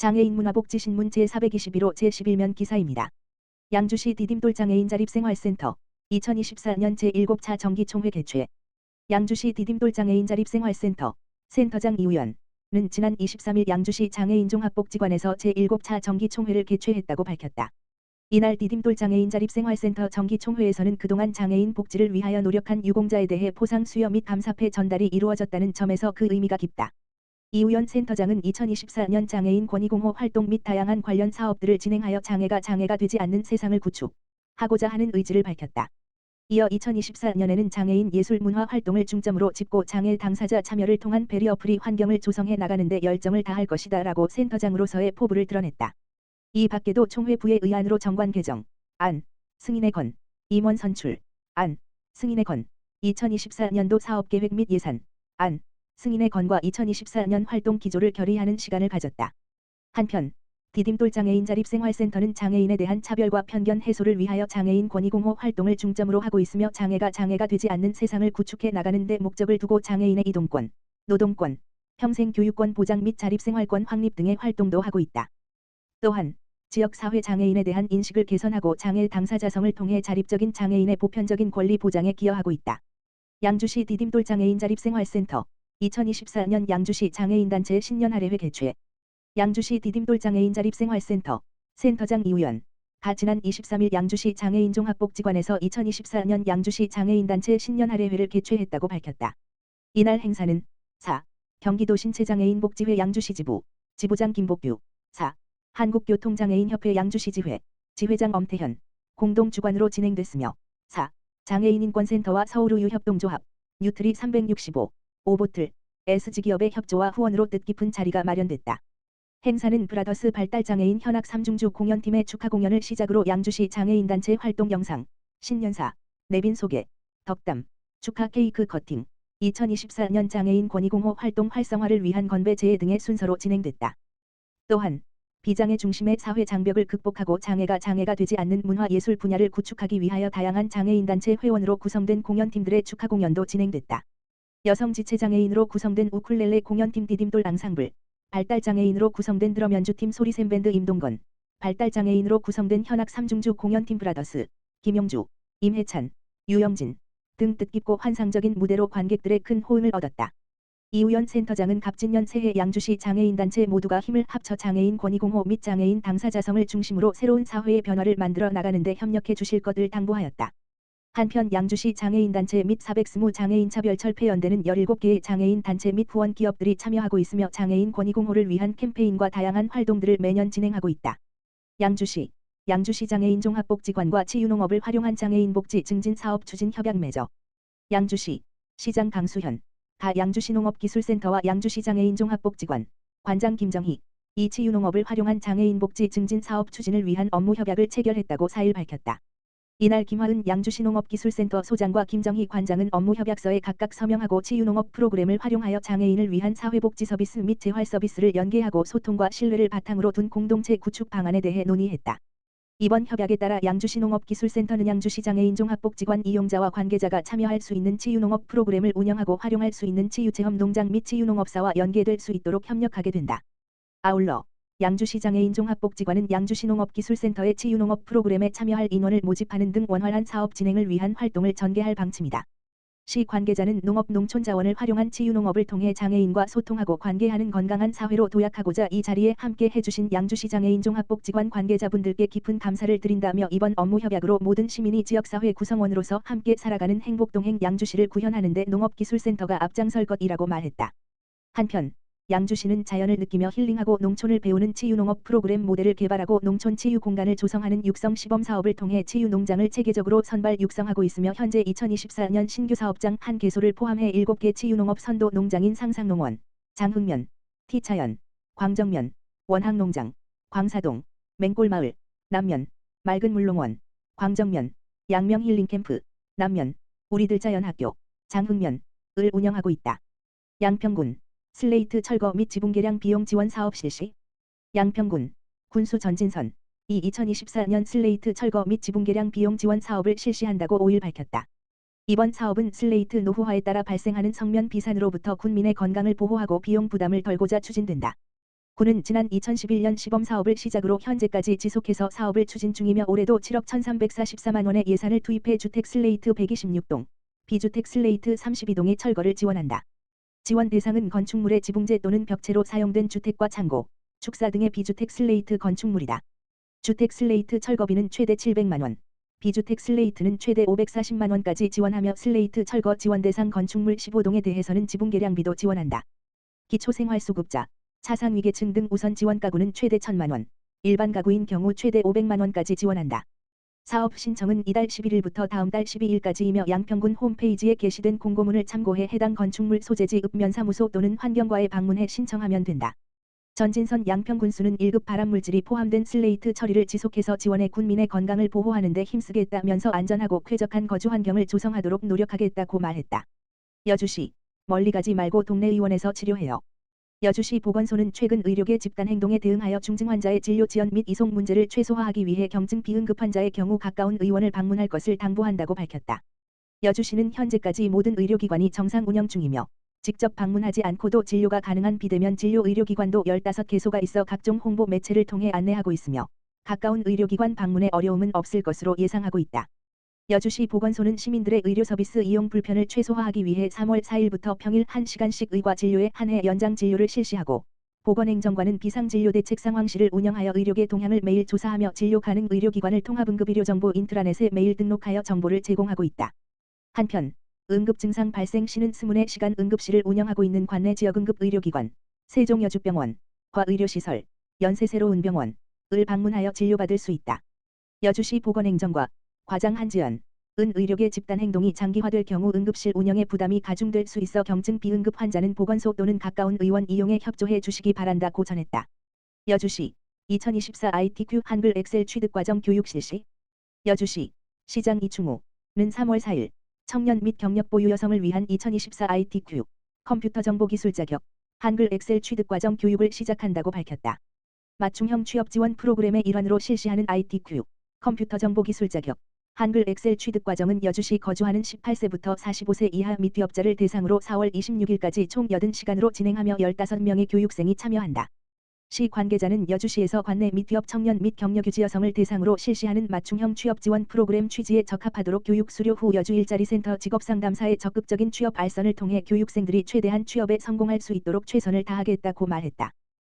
장애인 문화복지신문 제421호 제11면 기사입니다. 양주시 디딤돌 장애인 자립생활센터 2024년 제7차 정기총회 개최 양주시 디딤돌 장애인 자립생활센터 센터장 이우연은 지난 23일 양주시 장애인 종합복지관에서 제7차 정기총회를 개최했다고 밝혔다. 이날 디딤돌 장애인 자립생활센터 정기총회에서는 그동안 장애인 복지를 위하여 노력한 유공자에 대해 포상 수여 및 감사패 전달이 이루어졌다는 점에서 그 의미가 깊다. 이우연 센터장은 2024년 장애인 권익공호 활동 및 다양한 관련 사업들을 진행하여 장애가 장애가 되지 않는 세상을 구축하고자 하는 의지를 밝혔다. 이어 2024년에는 장애인 예술 문화 활동을 중점으로 짚고 장애 당사자 참여를 통한 배리어 프리 환경을 조성해 나가는 데 열정을 다할 것이다 라고 센터장으로서의 포부를 드러냈다. 이 밖에도 총회 부의 의안으로 정관 개정, 안, 승인의 건, 임원 선출, 안, 승인의 건, 2024년도 사업계획 및 예산, 안, 승인의 건과 2024년 활동 기조를 결의하는 시간을 가졌다. 한편 디딤돌 장애인 자립생활센터는 장애인에 대한 차별과 편견 해소를 위하여 장애인 권익공호 활동을 중점으로 하고 있으며 장애가 장애가 되지 않는 세상을 구축해 나가는 데 목적을 두고 장애인의 이동권, 노동권, 평생교육권 보장 및 자립생활권 확립 등의 활동도 하고 있다. 또한 지역사회 장애인에 대한 인식을 개선하고 장애 당사자성을 통해 자립적인 장애인의 보편적인 권리 보장에 기여하고 있다. 양주시 디딤돌 장애인 자립생활센터 2024년 양주시 장애인단체 신년할애회 개최 양주시 디딤돌 장애인 자립생활센터 센터장 이우연 가 지난 23일 양주시 장애인 종합복지관에서 2024년 양주시 장애인단체 신년할애회를 개최했다고 밝혔다. 이날 행사는 4. 경기도 신체장애인 복지회 양주시 지부 지부장 김복규 4. 한국교통장애인협회 양주시 지회 지회장 엄태현 공동 주관으로 진행됐으며 4. 장애인인권센터와 서울우유협동조합 뉴트리 365 오보틀, S지기업의 협조와 후원으로 뜻깊은 자리가 마련됐다. 행사는 브라더스 발달장애인 현악 3중주 공연팀의 축하 공연을 시작으로 양주시 장애인단체 활동 영상, 신년사, 내빈 소개, 덕담, 축하 케이크 커팅, 2024년 장애인 권익공호 활동 활성화를 위한 건배 제해 등의 순서로 진행됐다. 또한 비장애 중심의 사회 장벽을 극복하고 장애가 장애가 되지 않는 문화예술 분야를 구축하기 위하여 다양한 장애인단체 회원으로 구성된 공연팀들의 축하 공연도 진행됐다. 여성 지체장애인으로 구성된 우쿨렐레 공연팀 디딤돌 앙상블, 발달장애인으로 구성된 드럼 연주팀 소리샘밴드 임동건, 발달장애인으로 구성된 현악 3중주 공연팀 브라더스, 김용주, 임혜찬, 유영진 등 뜻깊고 환상적인 무대로 관객들의 큰 호응을 얻었다. 이우연 센터장은 갑진년 새해 양주시 장애인단체 모두가 힘을 합쳐 장애인 권익공호 및 장애인 당사자성을 중심으로 새로운 사회의 변화를 만들어 나가는 데 협력해 주실 것을 당부하였다. 한편 양주시 장애인단체 및 420 장애인 차별철폐연대는 17개의 장애인 단체 및 후원 기업들이 참여하고 있으며 장애인 권익공호를 위한 캠페인과 다양한 활동들을 매년 진행하고 있다. 양주시 양주시 장애인 종합복지관과 치유농업을 활용한 장애인 복지 증진 사업 추진 협약 맺어 양주시 시장 강수현 가 양주시 농업기술센터와 양주시 장애인 종합복지관 관장 김정희 이 치유농업을 활용한 장애인 복지 증진 사업 추진을 위한 업무 협약을 체결했다고 4일 밝혔다. 이날 김화은 양주시농업기술센터 소장과 김정희 관장은 업무 협약서에 각각 서명하고 치유농업 프로그램을 활용하여 장애인을 위한 사회복지 서비스 및 재활 서비스를 연계하고 소통과 신뢰를 바탕으로 둔 공동체 구축 방안에 대해 논의했다. 이번 협약에 따라 양주시농업기술센터는 양주시 장애인 종합복지관 이용자와 관계자가 참여할 수 있는 치유농업 프로그램을 운영하고 활용할 수 있는 치유체험 농장 및 치유농업사와 연계될 수 있도록 협력하게 된다. 아울러 양주시 장애인 종합복지관은 양주시 농업기술센터의 치유농업 프로그램에 참여할 인원을 모집하는 등 원활한 사업 진행을 위한 활동을 전개할 방침이다. 시 관계자는 농업 농촌 자원을 활용한 치유농업을 통해 장애인과 소통하고 관계하는 건강한 사회로 도약하고자 이 자리에 함께 해주신 양주시 장애인 종합복지관 관계자분들께 깊은 감사를 드린다며 이번 업무 협약으로 모든 시민이 지역사회 구성원으로서 함께 살아가는 행복동행 양주시를 구현하는 데 농업기술센터가 앞장설 것이라고 말했다. 한편 양주시는 자연을 느끼며 힐링하고 농촌을 배우는 치유농업 프로그램 모델을 개발하고 농촌 치유 공간을 조성하는 육성 시범 사업을 통해 치유 농장을 체계적으로 선발 육성하고 있으며 현재 2024년 신규 사업장 한 개소를 포함해 7개 치유농업 선도 농장인 상상농원, 장흥면, 티차연, 광정면, 원항농장, 광사동, 맹골마을, 남면, 맑은 물농원, 광정면, 양명 힐링캠프, 남면, 우리들 자연학교, 장흥면, 을 운영하고 있다. 양평군 슬레이트 철거 및 지붕 개량 비용 지원 사업 실시. 양평군 군수 전진선 이 2024년 슬레이트 철거 및 지붕 개량 비용 지원 사업을 실시한다고 5일 밝혔다. 이번 사업은 슬레이트 노후화에 따라 발생하는 성면 비산으로부터 군민의 건강을 보호하고 비용 부담을 덜고자 추진된다. 군은 지난 2011년 시범 사업을 시작으로 현재까지 지속해서 사업을 추진 중이며 올해도 7억 1,344만 원의 예산을 투입해 주택 슬레이트 126동, 비주택 슬레이트 32동의 철거를 지원한다. 지원 대상은 건축물의 지붕재 또는 벽체로 사용된 주택과 창고, 축사 등의 비주택 슬레이트 건축물이다. 주택 슬레이트 철거비는 최대 700만 원, 비주택 슬레이트는 최대 540만 원까지 지원하며 슬레이트 철거 지원 대상 건축물 15동에 대해서는 지붕 개량비도 지원한다. 기초생활수급자, 차상위계층 등 우선 지원 가구는 최대 1천만 원, 일반 가구인 경우 최대 500만 원까지 지원한다. 사업 신청은 이달 11일부터 다음 달 12일까지이며 양평군 홈페이지에 게시된 공고문을 참고해 해당 건축물 소재지 읍면사무소 또는 환경과에 방문해 신청하면 된다. 전진선 양평군수는 1급 발암물질이 포함된 슬레이트 처리를 지속해서 지원해 군민의 건강을 보호하는 데 힘쓰겠다면서 안전하고 쾌적한 거주 환경을 조성하도록 노력하겠다고 말했다. 여주시 멀리 가지 말고 동네 의원에서 치료해요. 여주시 보건소는 최근 의료계 집단 행동에 대응하여 중증 환자의 진료 지연 및 이송 문제를 최소화하기 위해 경증 비응급 환자의 경우 가까운 의원을 방문할 것을 당부한다고 밝혔다. 여주시는 현재까지 모든 의료기관이 정상 운영 중이며 직접 방문하지 않고도 진료가 가능한 비대면 진료 의료기관도 15개소가 있어 각종 홍보 매체를 통해 안내하고 있으며 가까운 의료기관 방문에 어려움은 없을 것으로 예상하고 있다. 여주시 보건소는 시민들의 의료 서비스 이용 불편을 최소화하기 위해 3월 4일부터 평일 1시간씩 의과 진료에 한해 연장 진료를 실시하고 보건행정관은 비상진료 대책 상황실을 운영하여 의료계 동향을 매일 조사하며 진료 가능 의료기관을 통합응급의료정보 인트라넷에 매일 등록하여 정보를 제공하고 있다. 한편 응급 증상 발생 시는 스문의 시간 응급실을 운영하고 있는 관내 지역 응급 의료기관, 세종여주병원, 과의료시설, 연세새로운 병원을 방문하여 진료받을 수 있다. 여주시 보건행정과 과장 한지연, 은 의료계 집단 행동이 장기화될 경우 응급실 운영에 부담이 가중될 수 있어 경증 비응급 환자는 보건소 또는 가까운 의원 이용에 협조해 주시기 바란다고 전했다. 여주시 2024 ITQ 한글 엑셀 취득과정 교육 실시 여주시 시장 이충우는 3월 4일 청년 및 경력 보유 여성을 위한 2024 ITQ 컴퓨터 정보 기술 자격 한글 엑셀 취득 과정 교육을 시작한다고 밝혔다. 맞춤형 취업 지원 프로그램의 일환으로 실시하는 ITQ 컴퓨터 정보 기술 자격 한글 엑셀 취득 과정은 여주시 거주하는 18세부터 45세 이하 미취업자를 대상으로 4월 26일까지 총 80시간으로 진행하며 15명의 교육생이 참여한다. 시 관계자는 여주시에서 관내 미취업 청년 및 경력 유지 여성을 대상으로 실시하는 맞춤형 취업 지원 프로그램 취지에 적합하도록 교육 수료 후 여주 일자리 센터 직업 상담사의 적극적인 취업 알선을 통해 교육생들이 최대한 취업에 성공할 수 있도록 최선을 다하겠다고 말했다.